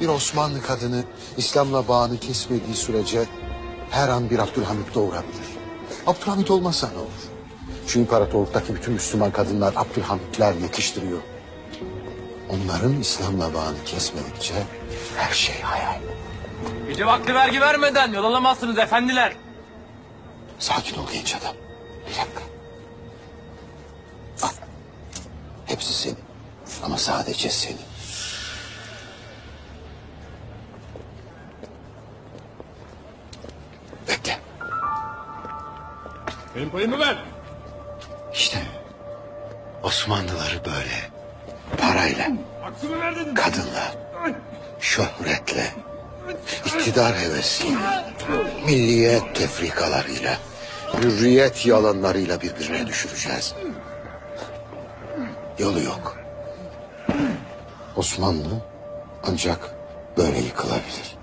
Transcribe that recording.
Bir Osmanlı kadını İslam'la bağını kesmediği sürece her an bir Abdülhamit doğurabilir. Abdülhamit olmasa ne olur? Şu imparatorluktaki bütün Müslüman kadınlar Abdülhamitler yetiştiriyor. Onların İslam'la bağını kesmedikçe her şey hayal. Gece vakti vergi vermeden yol alamazsınız efendiler. Sakin ol genç adam. Bir dakika. Bak. Hepsi senin. Ama sadece senin. Benim payımı ver. İşte Osmanlıları böyle parayla, Hakkımı ver dedim. kadınla, şöhretle, iktidar hevesiyle, milliyet tefrikalarıyla, hürriyet yalanlarıyla birbirine düşüreceğiz. Yolu yok. Osmanlı ancak böyle yıkılabilir.